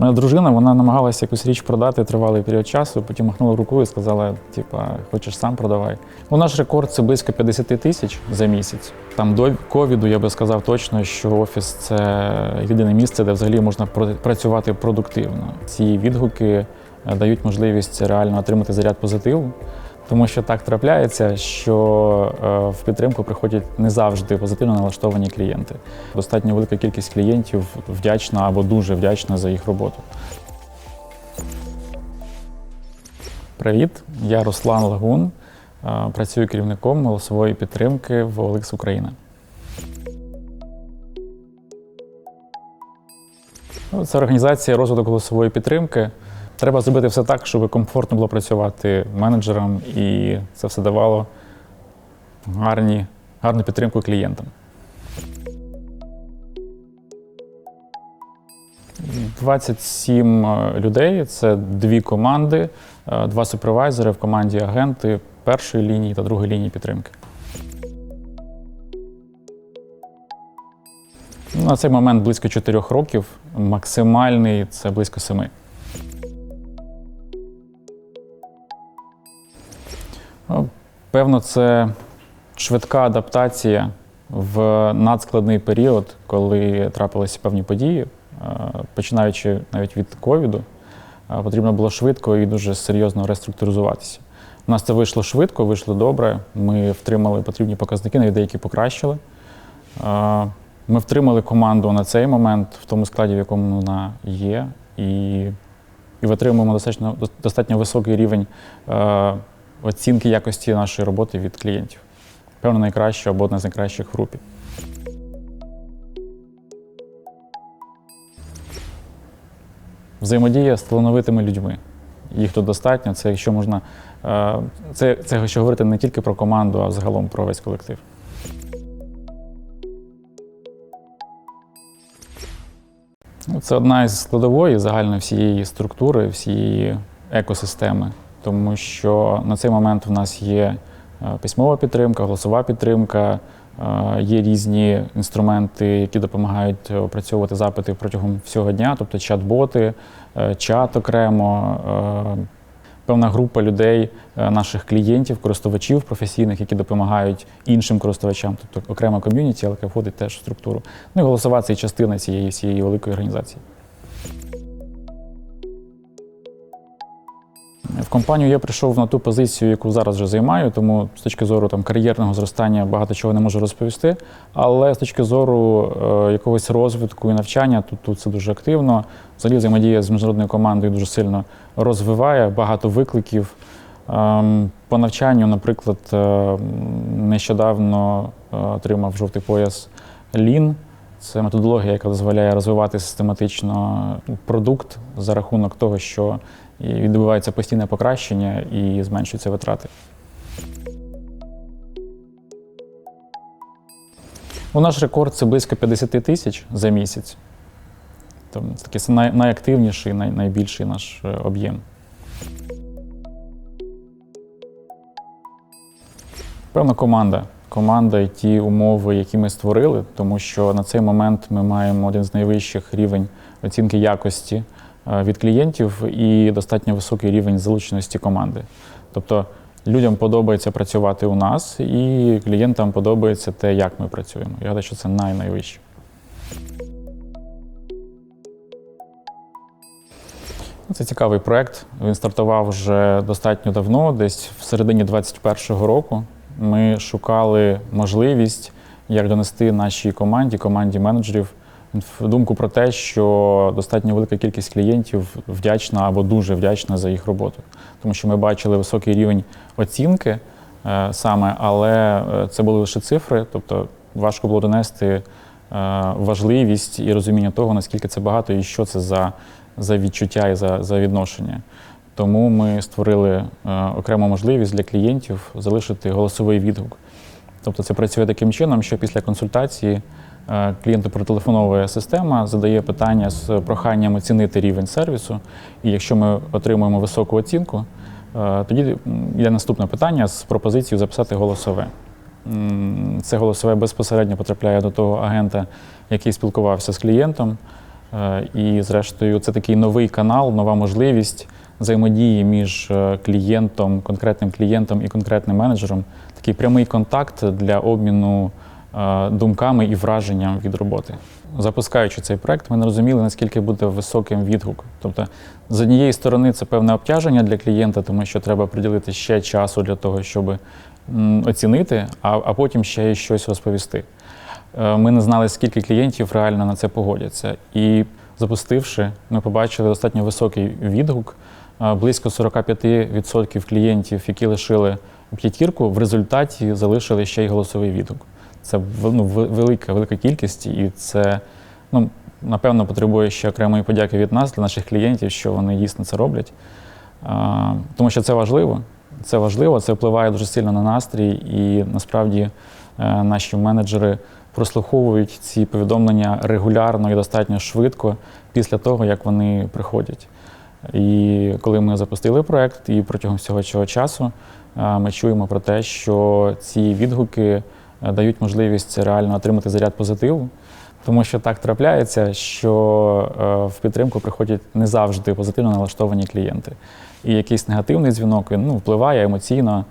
Моя дружина вона намагалася якусь річ продати тривалий період часу, потім махнула рукою і сказала: типа, хочеш сам продавай. Ну, наш рекорд це близько 50 тисяч за місяць. Там до ковіду я би сказав точно, що офіс це єдине місце, де взагалі можна пр- працювати продуктивно. Ці відгуки е, дають можливість реально отримати заряд позитиву. Тому що так трапляється, що е, в підтримку приходять не завжди позитивно налаштовані клієнти. Достатньо велика кількість клієнтів вдячна або дуже вдячна за їх роботу. Привіт, я Руслан Лагун. е, Працюю керівником голосової підтримки в OLX Україна. Ну, Це організація розвитку голосової підтримки. Треба зробити все так, щоб комфортно було працювати менеджерам, і це все давало гарні, гарну підтримку клієнтам. 27 е, людей це дві команди, е, два супервайзери в команді агенти першої лінії та другої лінії підтримки. Ну, На цей момент близько 4 років, максимальний це близько 7. Певно, це швидка адаптація в надскладний період, коли трапилися певні події, Е, починаючи навіть від ковіду, е, потрібно було швидко і дуже серйозно реструктуризуватися. У нас це вийшло швидко, вийшло добре. Ми втримали потрібні показники, навіть деякі покращили. Е, Ми втримали команду на цей момент в тому складі, в якому вона є, і, і витримуємо достатньо, достатньо високий рівень оцінки якості нашої роботи від клієнтів. Певно, найкраще або одна з найкращих в групі. Взаємодія з талановитими людьми. Їх тут достатньо. Це якщо можна. е, Це, це якщо говорити не тільки про команду, а загалом про весь колектив. Це одна із складової загальної всієї структури, всієї екосистеми, тому що на цей момент в нас є е, письмова підтримка, голосова підтримка, е, є різні інструменти, які допомагають опрацьовувати запити протягом всього дня, тобто чат-боти, е, чат окремо. е, Певна група людей, е, наших клієнтів, користувачів професійних, які допомагають іншим користувачам, тобто окрема ком'юніті, але яка входить теж в структуру. Ну і голосова це частина цієї всієї великої організації. В компанію я прийшов на ту позицію, яку зараз вже займаю, тому з точки зору там, кар'єрного зростання багато чого не можу розповісти. Але з точки зору е, якогось розвитку і навчання, тут, тут це дуже активно. Взагалі взаємодія з міжнародною командою дуже сильно розвиває, багато викликів. Ем, По навчанню, наприклад, е, нещодавно е, отримав жовтий пояс Lean. Це методологія, яка дозволяє розвивати систематично продукт за рахунок того, що відбувається постійне покращення і зменшуються витрати. У наш рекорд це близько 50 тисяч за місяць. Це такий най, найактивніший, най, найбільший наш е, об'єм. Певна команда. Команда і ті умови, які ми створили, тому що на цей момент ми маємо один з найвищих рівень оцінки якості е, від клієнтів і достатньо високий рівень залученості команди. Тобто людям подобається працювати у нас, і клієнтам подобається те, як ми працюємо. Я гадаю, що це най найвище. Ну, Це цікавий проект. Він стартував вже достатньо давно, десь в середині 2021 року. Ми шукали можливість, як донести нашій команді, команді менеджерів, думку про те, що достатньо велика кількість клієнтів вдячна або дуже вдячна за їх роботу. Тому що ми бачили високий рівень оцінки е, саме, але е, це були лише цифри, тобто важко було донести е, важливість і розуміння того, наскільки це багато і що це за, за відчуття і за, за відношення. Тому ми створили е, окрему можливість для клієнтів залишити голосовий відгук. Тобто це працює таким чином, що після консультації е, клієнту протелефоновує система, задає питання з проханням оцінити рівень сервісу. І якщо ми отримуємо високу оцінку, е, тоді йде наступне питання з пропозицією записати голосове. Це голосове безпосередньо потрапляє до того агента, який спілкувався з клієнтом. І, зрештою, це такий новий канал, нова можливість взаємодії між е, клієнтом, конкретним клієнтом і конкретним менеджером. Такий прямий контакт для обміну е, думками і враженням від роботи. Запускаючи цей проект, ми не розуміли, наскільки буде високим відгук. Тобто, з однієї сторони, це певне обтяження для клієнта, тому що треба приділити ще часу для того, щоб оцінити, а, а потім ще й щось розповісти. Е, Ми не знали, скільки клієнтів реально на це погодяться. І запустивши, ми побачили достатньо високий відгук. Близько 45% клієнтів, які лишили п'ятірку, в результаті залишили ще й голосовий відгук. Це ну, велика, велика кількість, і це ну, напевно потребує ще окремої подяки від нас, для наших клієнтів, що вони дійсно це роблять. А, Тому що це важливо. Це важливо, це впливає дуже сильно на настрій, і насправді е, наші менеджери прослуховують ці повідомлення регулярно і достатньо швидко після того, як вони приходять. І коли ми запустили проект, і протягом всього цього часу е, ми чуємо про те, що ці відгуки е, дають можливість реально отримати заряд позитиву. Тому що так трапляється, що е, в підтримку приходять не завжди позитивно налаштовані клієнти. І якийсь негативний дзвінок він ну, впливає емоційно,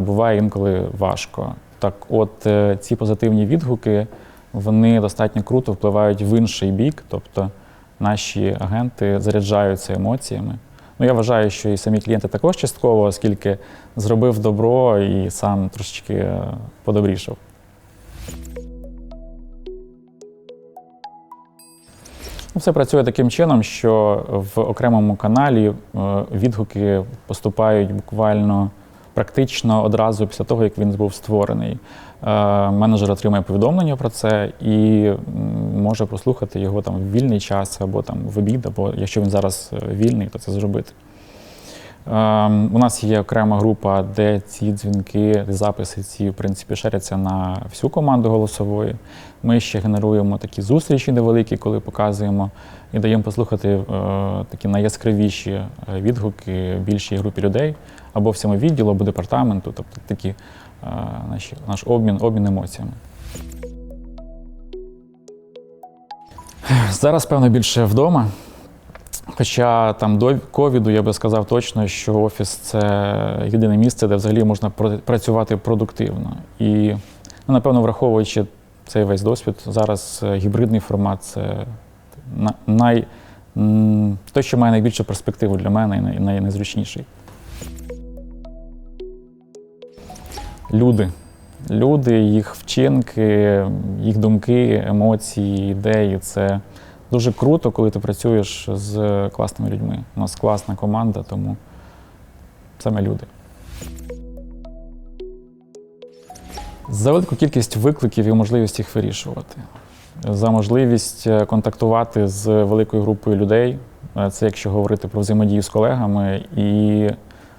буває інколи важко. Так, от ці позитивні відгуки вони достатньо круто впливають в інший бік, тобто наші агенти заряджаються емоціями. Ну, я вважаю, що і самі клієнти також частково, оскільки зробив добро і сам трошечки е, подобрішав. Ну, Все працює таким чином, що в окремому каналі е, відгуки поступають буквально практично одразу після того, як він був створений. Е, Менеджер отримає повідомлення про це і може прослухати його там в вільний час або там в обід, або якщо він зараз е, вільний, то це зробити. Ем, У нас є окрема група, де ці дзвінки, записи ці в принципі ширяться на всю команду голосової. Ми ще генеруємо такі зустрічі невеликі, коли показуємо і даємо послухати е, такі найяскравіші е, відгуки більшій групі людей або всьому відділу, або департаменту, тобто такі наші, наш обмін, обмін емоціями. Зараз, певно, більше вдома. Хоча там до ковіду я би сказав точно, що офіс це єдине місце, де взагалі можна працювати продуктивно. І, ну, напевно, враховуючи цей весь досвід, зараз е, гібридний формат це на- най, той, що має найбільшу перспективу для мене і най- най- Люди. Люди, їх вчинки, їх думки, емоції, ідеї це дуже круто, коли ти працюєш з класними людьми. У нас класна команда, тому саме люди. За велику кількість викликів і можливість їх вирішувати. За можливість е, контактувати з великою групою людей. Е, Це якщо говорити про взаємодію з колегами. І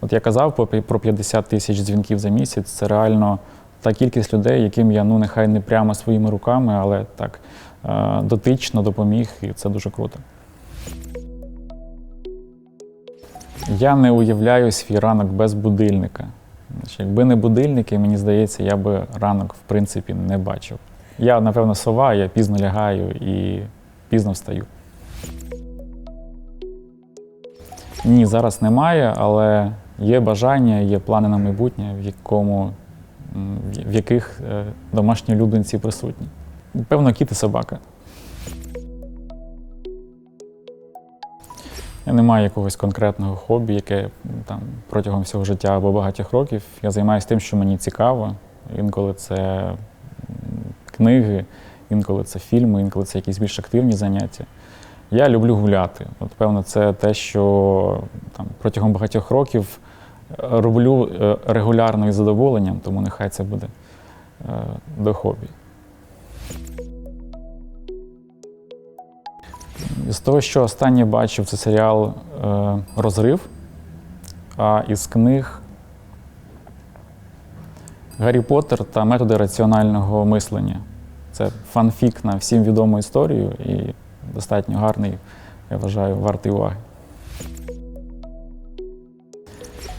от я казав про 50 тисяч дзвінків за місяць. Це реально та кількість людей, яким я ну нехай не прямо своїми руками, але так е, дотично допоміг, і це дуже круто. Я не уявляю свій ранок без будильника. Якби не будильники, мені здається, я би ранок в принципі не бачив. Я, напевно, сова, я пізно лягаю і пізно встаю. Ні, зараз немає, але є бажання, є плани на майбутнє, в якому в- яких е, домашні улюбленці присутні. Певно, кіт і собака. Я не маю якогось конкретного хобі, яке там протягом всього життя або багатьох років. Я займаюся тим, що мені цікаво. Інколи це книги, інколи це фільми, інколи це якісь більш активні заняття. Я люблю гуляти. От, певно, це те, що там, протягом багатьох років роблю е, регулярно із задоволенням, тому нехай це буде е, до хобі. З того, що останнє бачив, це серіал е, Розрив, а із книг Гаррі Поттер та методи раціонального мислення. Це фанфік на всім відому історію і достатньо гарний, я вважаю, вартий уваги.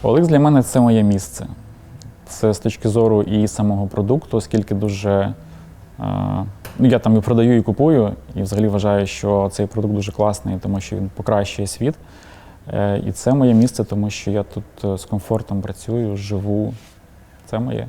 Олекс для мене це моє місце. Це з точки зору і самого продукту, оскільки дуже. Е, ну, Я там і продаю, і купую, і взагалі вважаю, що цей продукт дуже класний, тому що він покращує світ. Е, і це моє місце, тому що я тут е, з комфортом працюю, живу. Це моє.